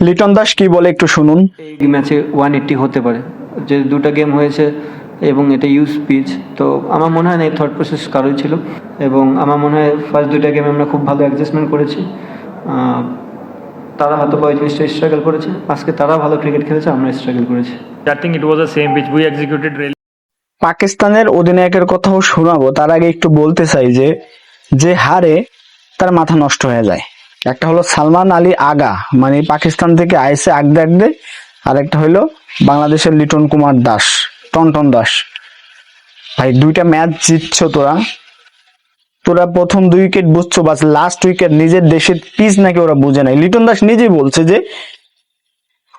লিটন দাস কি বলে একটু শুনুন। এই ম্যাচে ওয়ান এইট্টি হতে পারে। যে দুটো গেম হয়েছে এবং এটা ইউজ পিচ তো আমার মনে হয় না এই থট প্রসেস কারোই ছিল। এবং আমার মনে হয় ফার্স্ট দুইটা গেমে আমরা খুব ভালো অ্যাডজাস্টমেন্ট করেছি। আহ, তারা হয়তো বা ওই জিনিসটা স্ট্রাগল করেছে। আজকে তারা ভালো ক্রিকেট খেলেছে আমরা স্ট্রাগল করেছি। Think it was the same pitch. We executed really পাকিস্তানের অধিনায়কের কথাও শোনাবো। তার আগে একটু বলতে চাই যে যে হারে তার মাথা নষ্ট হয়ে যায়। একটা হলো সালমান আলী আগা মানে পাকিস্তান থেকে আইসে আগদে আগদে আর একটা হলো বাংলাদেশের লিটন কুমার দাস, টনটন দাস। ভাই, দুইটা ম্যাচ জিতছ তোরা। তোরা প্রথম দুই উইকেট বুঝছ, বাস লাস্ট উইকেট নিজের দেশের পিচ নাকি ওরা বুঝে নাই। লিটন দাস নিজেই বলছে যে,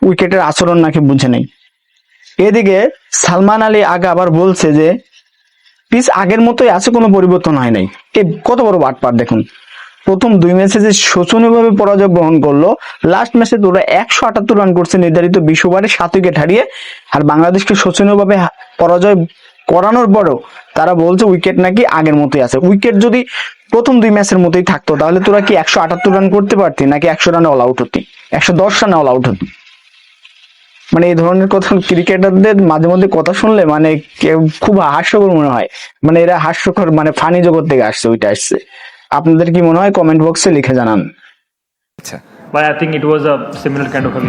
উইকেটের আচরণ নাকি বুঝে নাই। এদিকে সালমান আলী আগা আবার বলছে যে, পিচ আগের মতোই আছে, কোনো পরিবর্তন হয় নাই। এ, কত বড় বাটপার দেখুন। প্রথম দুই ম্যাচে যে শোচনীয়ভাবে পরাজয় গ্রহণ করল লাস্ট ম্যাচে তোরা একশো আটাত্তর রান করছে নির্ধারিত বিশ ওভারে সাত উইকেট হারিয়ে। আর বাংলাদেশকে শোচনীয়ভাবে পরাজয় করানোর পরেও তারা বলছে উইকেট নাকি আগের মতোই আছে। উইকেট যদি প্রথম দুই ম্যাচের মতোই থাকতো, তাহলে তোরা কি একশো আটাত্তর রান করতে পারতি নাকি একশো রানে অল আউট হতি? একশো দশ রানে অল আউট হতি? মানে এই ধরনের কথা ক্রিকেটারদের মাঝে মধ্যে কথা শুনলে মানে খুব হাস্যকর মনে হয়। মানে এরা হাস্যকর মানে ফানি জগৎ থেকে আসছে, ওইটা আসছে। আপনাদের কি মনে হয় কমেন্ট বক্সে লিখে জানান? আচ্ছা। By I think it was a similar kind of a